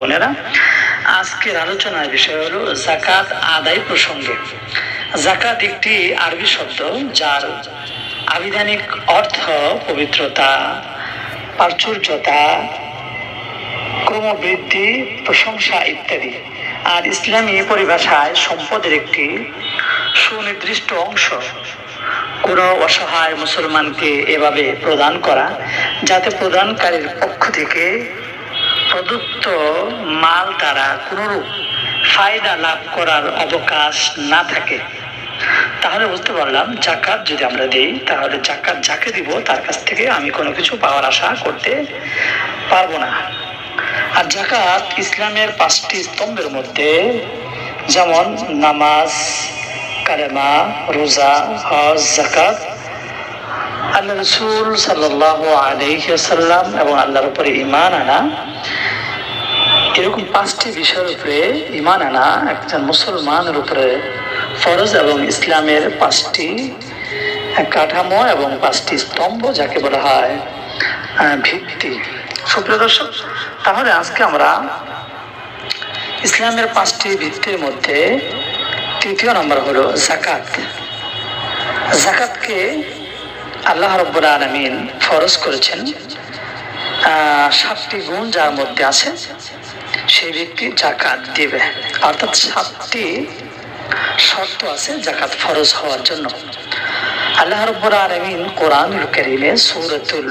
বোনেরা, আজকের আলোচনার বিষয় হলো জাকাত আদায়, প্রসঙ্গে। জাকাত একটি আরবি শব্দ যার আবিধানিক অর্থ পবিত্রতা, প্রাচুর্যতা, ক্রমবৃদ্ধি, প্রশংসা ইত্যাদি। আর ইসলামী পরিভাষায় সম্পদের একটি সুনির্দিষ্ট অংশ কোনো অসহায় মুসলমানকে এভাবে প্রদান করা, যাতে প্রদানকারীর পক্ষ থেকে প্রদত্ত মাল দ্বারা কোনরূপ ফায়দা লাভ করার অবকাশ না থাকে। তাহলে বুঝতে পারলাম, জাকাত যদি আমরা দিই, তাহলে জাকাত যাকে দিব, তার কাছ থেকে আমি কোনো কিছু পাওয়ার আশা করতে পারব না। আর জাকাত ইসলামের পাঁচটি স্তম্ভের মধ্যে, যেমন নামাজ, কালেমা, রোজা, হজ, জাকাত, আল্লাহ রসুল সাল্লাহ আলহিসাল্লাম এবং আল্লাহর উপরে ইমান আনা এরকম পাঁচটি বিষয়ের উপরে ইমান আনা একজন মুসলমানের উপরে ফরজ এবং ইসলামের পাঁচটি কাঠামো এবং পাঁচটি স্তম্ভ যাকে বলা হয় ভিত্তি। সুপ্রিয় দর্শক, তাহলে আজকে আমরা ইসলামের পাঁচটি ভিত্তির মধ্যে তৃতীয় নম্বর হলো জাকাত জাকাতকে আল্লাহ রব্বুল আলমিন ফরজ করেছেন সাতটি গুণ যার মধ্যে আছে। সেই ব্যক্তি জাকাত দিবে। অর্থাৎ সাতটি শর্ত আছে জাকাত ফরজ হওয়ার জন্য। আল্লাহ রব্বুল আলমিন কোরআন করিমে সূরাতুল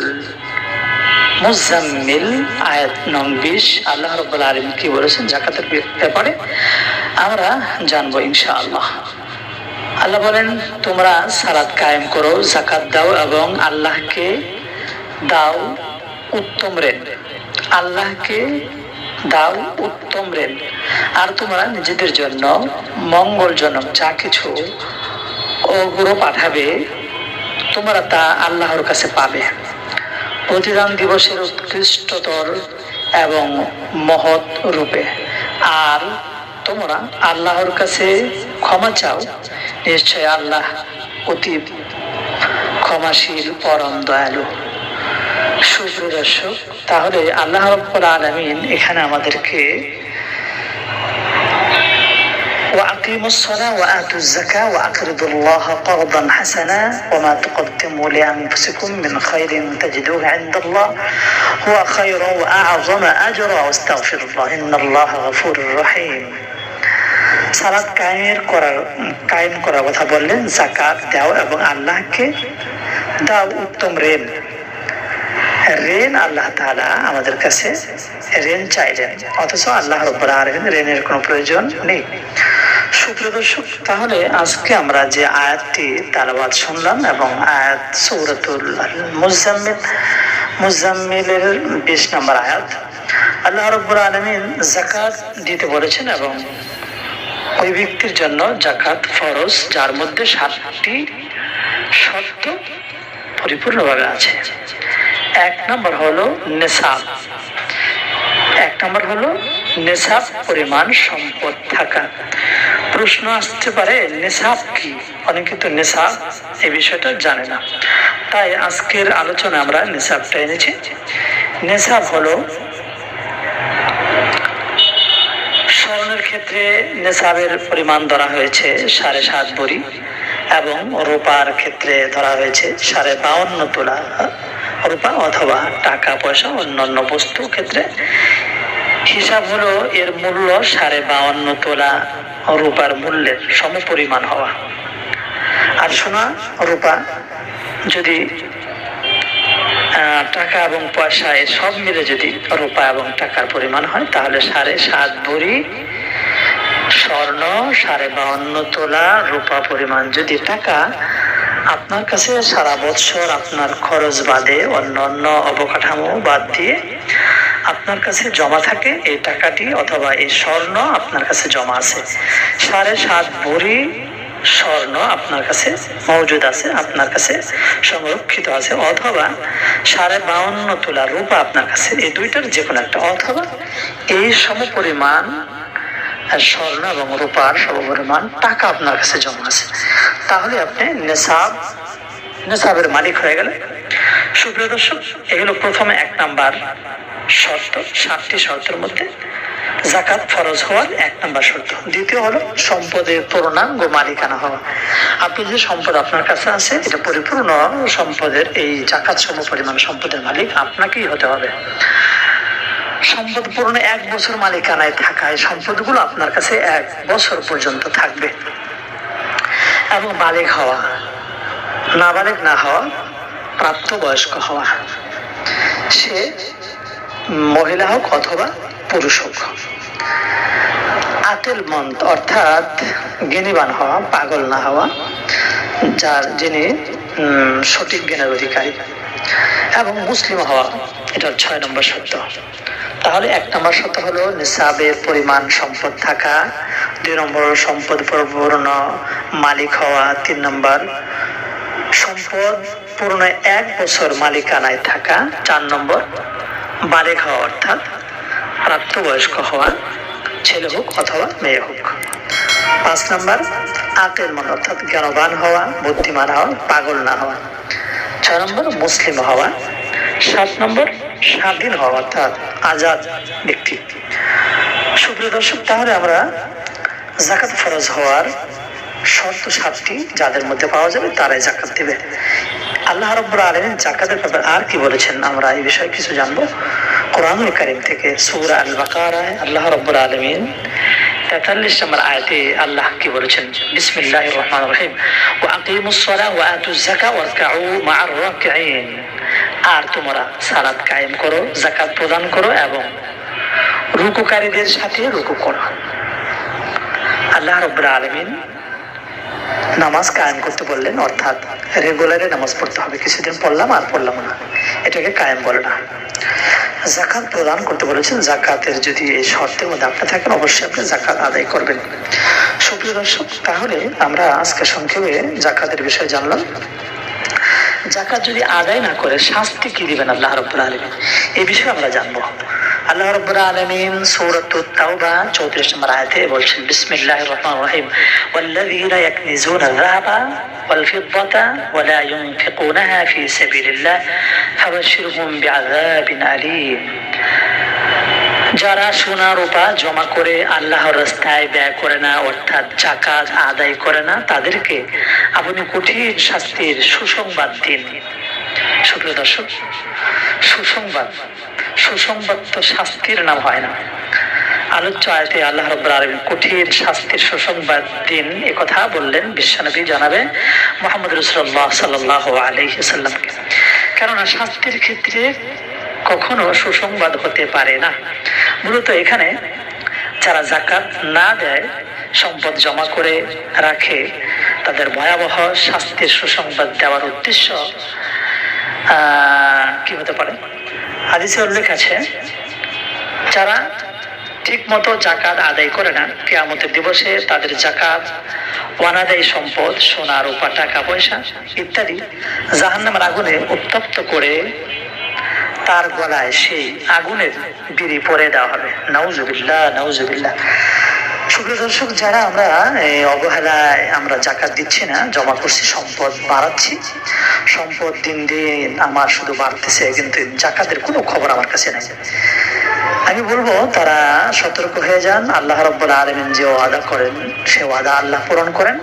মুজাম্মিল আয়াত নং বিশ আল্লাহ রব্বুল আলমিন কি বলেছেন জাকাতের ব্যাপারে? আমরা জানব ইনশাআল্লাহ। আল্লাহ বলেন, তোমরা সালাত কায়েম করো, জাকাত দাও এবং আল্লাহকে দাও উত্তম রেন আল্লাহকে দাও উত্তম রেন আর তোমরা নিজেদের জন্য মঙ্গলজনক যা কিছু ওগুলো পাঠাবে, তোমরা তা আল্লাহর কাছে পাবে। প্রতিদান দিবসের উৎকৃষ্টতর এবং মহৎ রূপে। আর তোমরা আল্লাহর কাছে ক্ষমা চাও। নিশ্চয় আল্লাহ অতি ক্ষমাশীল, পরম দয়ালু। সুপ্রিয় দর্শক তাহলে আল্লাহ রব্বুল আলমিন এখানে আমাদেরকে وأقيموا الصلاة وآتوا الزكاة وأقرضوا الله قرضا حسنا وما تقدموا لأنفسكم من خير تجدوه عند الله هو خير وأعظم أجرا واستغفر الله إن الله غفور رحيم সালাদ কায়েমের করার কায়েম করার কথা বললেন জাকাত দাও এবং আল্লাহকে দাও উত্তম রেন ঋণ আল্লাহ তাআলা আমাদের কাছে ঋণ চাইলেন। অথচ আল্লাহ রব্বুল ঋণের কোনো প্রয়োজন নেই। সুপ্রিয় দর্শক, তাহলে আজকে আমরা যে আয়াতটি তালাবাদ শুনলাম এবং আয়াত সৌরাতুল মুজাম্মিল, মুজাম্মিলের বিশ নম্বর আয়াত, আল্লাহ রব্বুল আলমিন জাকাত দিতে বলেছেন এবং ওই ব্যক্তির জন্য জাকাত ফরজ, যার মধ্যে সাতটি শর্ত পরিপূর্ণভাবে আছে। এক নম্বর হলো নেশাব। এক নম্বর হলো নেশাব পরিমাণ সম্পদ থাকা। প্রশ্ন আসতে পারে, নেশাব কি? অনেকে তো নেশাব এই বিষয়টা জানে না। তাই আজকের আলোচনা আমরা নেশাবটা এনেছি। নেশাব হলো স্বর্ণের ক্ষেত্রে নেশাবের পরিমাণ ধরা হয়েছে সাড়ে সাত বড়ি এবং রূপার ক্ষেত্রে ধরা হয়েছে সাড়ে বাউন্ন তোলা রূপা অথবা টাকা পয়সা অন্যান্য বস্তু ক্ষেত্রে হিসাব হলো এর মূল্য সাড়ে বাউন্ন তোলা রূপার মূল্যের সমপরিমাণ হওয়া। আর সোনা রূপা, যদি টাকা এবং পয়সা এ সব মিলে যদি রূপা এবং টাকার পরিমাণ হয়, তাহলে সাড়ে সাত ভরি স্বর্ণ, সাড়ে বাউন্ন তোলা রূপা পরিমাণ যদি টাকা আপনার কাছে সারা বছর আপনার খরচ বাদে অন্য অন্য অবকাঠামো বাদ দিয়ে আপনার কাছে জমা থাকে, এই টাকাটি অথবা এই স্বর্ণ আপনার কাছে জমা আছে। সাড়ে সাত ভরি স্বর্ণ আপনার কাছে মজুদ আছে, আপনার কাছে সংরক্ষিত আছে, অথবা সাড়ে বাউন্ন তোলা রূপা আপনার কাছে, এই দুইটার যে কোনো একটা, অথবা এই সম পরিমাণ স্বর্ণ এবং রূপার সমপরিমাণ টাকা আপনার কাছে জমা আছে। তাহলে আপনি নেশাব নেশাবের মালিক হয়ে গেলে সুপ্রিয় দর্শক এগুলো প্রথমে এক নাম্বার শর্ত, সাতটি শর্তের মধ্যে জাকাত ফরজ হওয়ার এক নম্বর শর্ত। দ্বিতীয় হলো সম্পদের পূর্ণাঙ্গ মালিকানা হওয়া। আপনি যে সম্পদ আপনার কাছে আছে, এটা পরিপূর্ণ সম্পদের, এই জাকাত সম পরিমাণ সম্পদের মালিক আপনাকেই হতে হবে। সম্পদ পূর্ণ এক বছর মালিকানায় থাকায় সম্পদগুলো আপনার কাছে এক বছর পর্যন্ত থাকবে। এবং বালিক হওয়া। নাবালিক না হওয়া, প্রাপ্তবয়স্ক হওয়া। সে মহিলা হোক অথবা পুরুষ হোক। আতেল মন্ত অর্থাৎ জ্ঞানীবান হওয়া, পাগল না হওয়া, যার যিনি সঠিক জ্ঞানের অধিকারী। এবং মুসলিম হওয়া, এটা ছয় নম্বর সত্য তাহলে এক নম্বর সত্য হলো নিসাবের পরিমাণ সম্পদ থাকা, দুই নম্বর সম্পদ পরিপূর্ণ মালিক হওয়া, তিন নম্বর সম্পদ পূর্ণ এক বছর মালিকানায় থাকা, চার নম্বর বালেক হওয়া অর্থাৎ প্রাপ্তবয়স্ক হওয়া, ছেলে হোক অথবা মেয়ে হোক। পাঁচ নম্বর আকের মন অর্থাৎ জ্ঞানবান হওয়া, বুদ্ধিমান হওয়া, পাগল না হওয়া। ছয় নম্বর মুসলিম হওয়া, সাত নম্বর স্বাধীন হওয়া, অর্থাৎ আজাদ ব্যক্তি। সুপ্রিয় দর্শক, তাহলে আমরা জাকাত ফরজ হওয়ার শর্ত সাতটি যাদের মধ্যে পাওয়া যাবে তারাই জাকাত দিবে। আল্লাহ রব্বুর আলমিন জাকাতের ব্যাপারে আর কি বলেছেন? আমরা এই বিষয়ে কিছু জানব। কোরআনুল কারিম থেকে সূরা আল বাকারায় আল্লাহ রব্বুর আলমিন তেতাল্লিশ নম্বর আয়তে আল্লাহ কি বলেছেন? বিসমিল্লাহ রহমান রহিম। ও আকিমুসসালাহ ওয়া আতুজ যাকা ওয়ারকাউ মা'আর রাকিঈন। আর তোমরা সালাত কায়েম করো জাকাত প্রদান করো এবং রুকুকারীদের সাথে রুকু করো। আল্লাহ রব্বুর আলমিন নামাজ কায়েম করতে বললেন, অর্থাৎ রেগুলারে নামাজ পড়তে হবে। কিছুদিন পড়লাম আর পড়লাম না। এটাকে কায়েম বলে না। জাকাত প্রদান করতে বলেছেন জাকাতের যদি এই শর্তের মধ্যে আপনি থাকেন অবশ্যই আপনি জাকাত আদায় করবেন সুপ্রিয় দর্শক তাহলে আমরা আজকে সংক্ষেপে জাকাতের বিষয়ে জানলাম জাকাত যদি আদায় না করে শাস্তি কি দিবেন আল্লাহ রব্বুল আলমিন এই বিষয়ে আমরা জানবো আল্লাহ রব্বুল আলমিন সৌরতুত তাওবা চৌত্রিশ নম্বর আয়াতে বলছেন বিসমিল্লাহ রহমান রহিম والذين يكنزون الذهب والفضة ولا ينفقونها في سبيل الله فبشرهم بعذاب أليم যারা সোনা রূপা জমা করে আল্লাহর রাস্তায় ব্যয় করে না অর্থাৎ জাকাত আদায় করে না তাদেরকে আপনি কঠিন শাস্তির সুসংবাদ দিন সুপ্রিয় দর্শক সুসংবাদ সুসংবাদ তো শাস্তির নাম হয় না আলোচ্য আয়তে আল্লাহ আলমিন কঠিন শাস্তির সুসংবাদ দিন কথা বললেন। বিশ্বনবী জানাবে মোহাম্মদ রসুল্লাহ সাল্লাহ আলহিসাল্লামকে কেননা শাস্তির ক্ষেত্রে কখনো সুসংবাদ হতে পারে না। মূলত এখানে যারা জাকাত না দেয়, সম্পদ জমা করে রাখে, তাদের ভয়াবহ শাস্তির সুসংবাদ দেওয়ার উদ্দেশ্য কি হতে পারে? হাদিসে উল্লেখ আছে, যারা ঠিক মতো জাকাত আদায় করে না কেয়ামতের দিবসে তাদের জাকাত অনাদায়ী সম্পদ, সোনা, রূপা, টাকা, পয়সা ইত্যাদি জাহান্নামের আগুনে উত্তপ্ত করে তার গলায় সেই আগুনের বিড়ি পরে দেওয়া হবে। নাউজুবিল্লাহ নাউজুবিল্লাহ। সুপ্রিয় দর্শক, যারা আমরা এই অবহেলায় আমরা জাকাত দিচ্ছি না, জমা করছি, সম্পদ বাড়াচ্ছি, সম্পদ দিন দিন আমার শুধু বাড়তেছে, কিন্তু জাকাতের কোনো খবর আমার কাছে নেই। আমি বলব, তারা সতর্ক হয়ে যান, আল্লাহ রব্বুল আলমিন যে ওয়াদা করেন, সে ওয়াদা আল্লাহ পূরণ করেন।